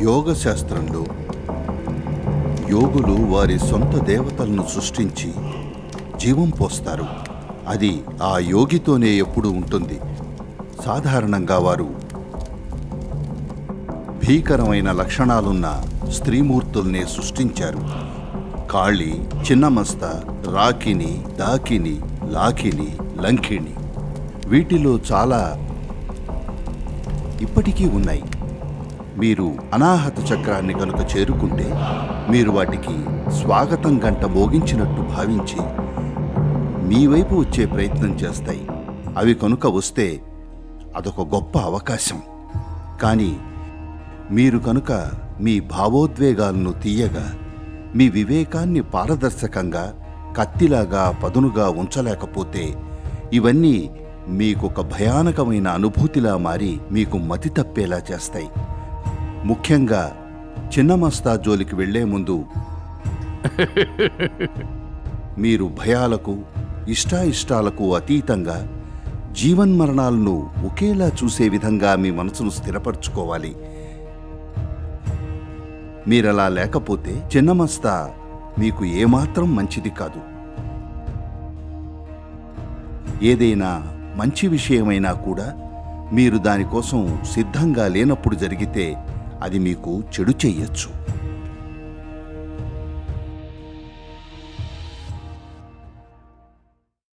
యోగ శాస్త్రంలో యోగులు వారి సొంత దేవతలను సృష్టించి జీవం పోస్తారు. అది ఆ యోగితోనే ఎప్పుడు ఉంటుంది. సాధారణంగా వారు భీకరమైన లక్షణాలున్న స్త్రీమూర్తుల్నే సృష్టించారు. కాళి చిన్నమస్త రాకిని దాకిని లాకిని లంకిణి వీటిలో చాలా ఇప్పటికీ ఉన్నాయి. మీరు అనాహత చక్రాన్ని కనుక చేరుకుంటే మీరు వాటికి స్వాగతం గంట మోగించినట్టు భావించి మీ వైపు వచ్చే ప్రయత్నం చేస్తాయి. అవి కనుక వస్తే అదొక గొప్ప అవకాశం. కానీ మీరు కనుక మీ భావోద్వేగాలను తీయగా మీ వివేకాన్ని పారదర్శకంగా కత్తిలాగా పదునుగా ఉంచలేకపోతే ఇవన్నీ మీకొక భయానకమైన అనుభూతిలా మారి మీకు మతి తప్పేలా చేస్తాయి. ముఖ్యంగా చిన్నమస్తా జోలికి వెళ్ళే ముందు మీరు భయాలకు ఇష్టాయిష్టాలకు అతీతంగా జీవన్మరణాలను ఒకేలా చూసే విధంగా మీ మనసును స్థిరపరచుకోవాలి. మీరలా లేకపోతే చిన్నమస్తా మీకు ఏమాత్రం మంచిది కాదు. ఏదైనా మంచి విషయమైనా కూడా మీరు దానికోసం సిద్ధంగా లేనప్పుడు జరిగితే అది మీకు చెడు చేయొచ్చు.